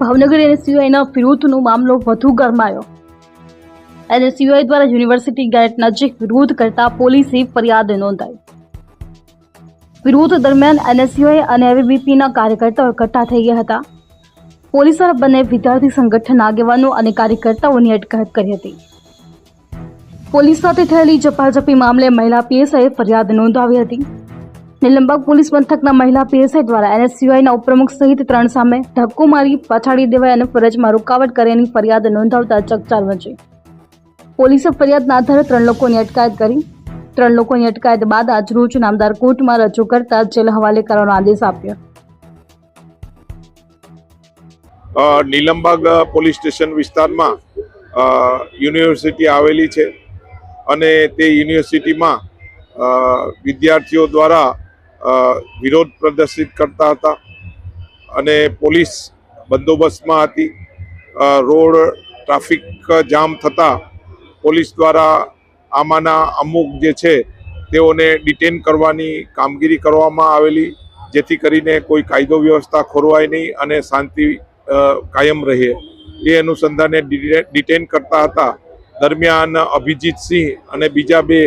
ભાવનગર એનએસયુઆઈના વિરોધનો મામલો વધુ ગરમાયો. એનએસયુઆઈ દ્વારા યુનિવર્સિટી ગેટ નજીક વિરોધ કરતા પોલીસે ફરિયાદ નોંધાઈ. વિરોધ દરમિયાન એનએસયુઆઈ અને એવીબીપીના કાર્યકર્તાઓ એકઠા થઈ ગયા હતા. પોલીસ દ્વારા બંને વિદ્યાર્થી સંગઠન આગેવાનો અને કાર્યકર્તાઓની અટકાયત કરી હતી. પોલીસ સાથે થયેલી ઝપાઝપી મામલે મહિલા પીએસઆઈએ ફરિયાદ નોંધાવી હતી. નીલમબાગ પોલીસ પંથકના મહિલા પીએસઆઈ દ્વારા એનએસયુઆઈના ઉપપ્રમુખ સહિત ત્રણ સામે ધક્કો મારી પાછાડી દેવાય અને ફરજમાં રોકાવટ કર્યાની ફરિયાદ નોંધાવતા ચકચાર મચી. પોલીસે ફરિયાદના આધારે ત્રણ લોકોની અટકાયત કરી. ત્રણ લોકોની અટકાયત બાદ આજરોજ નામદાર કોર્ટમાં રજૂ કરતા જેલ હવાલે કરવાનો આદેશ આપ્યો. અ, નીલમબાગ પોલીસ સ્ટેશન વિસ્તારમાં યુનિવર્સિટી આવેલી છે અને તે યુનિવર્સિટીમાં વિદ્યાર્થીઓ દ્વારા વિરોધ પ્રદર્શિત કરતા હતા અને પોલીસ બંદોબસ્તમાં હતી. રોડ ટ્રાફિક જામ થતાં પોલીસ દ્વારા આમાંના અમુક જે છે તેઓને ડિટેન કરવાની કામગીરી કરવામાં આવેલી, જેથી કરીને કોઈ કાયદો વ્યવસ્થા ખોરવાય નહીં અને શાંતિ કાયમ રહે. એ અનુસંધાને ડિટે- ડિટેન કરતા હતા. દરમિયાન અભિજીત સિંહ અને બીજા બે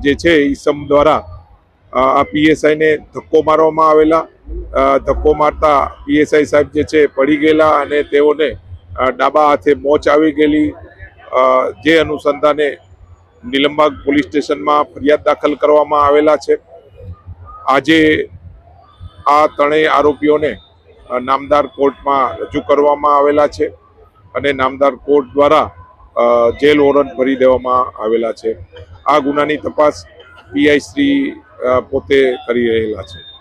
જે છે ઈસમ દ્વારા આ પીએસઆઈને ધક્કો મારવામાં આવેલા. ધક્કો મારતા પીએસઆઈ સાહેબ જે છે પડી ગયેલા અને તેઓને ડાબા હાથે મોચ આવી ગયેલી. જે અનુસંધાને નિલંબાગ પોલીસ સ્ટેશનમાં ફરિયાદ દાખલ કરવામાં આવેલા છે. આજે આ ત્રણેય આરોપીઓને નામદાર કોર્ટમાં રજૂ કરવામાં આવેલા છે અને નામદાર કોર્ટ દ્વારા જેલ વોરંટ ભરી દેવામાં આવેલા છે. આ ગુનાની તપાસ પીઆઈ શ્રી પોતે કરી રહેલા છે.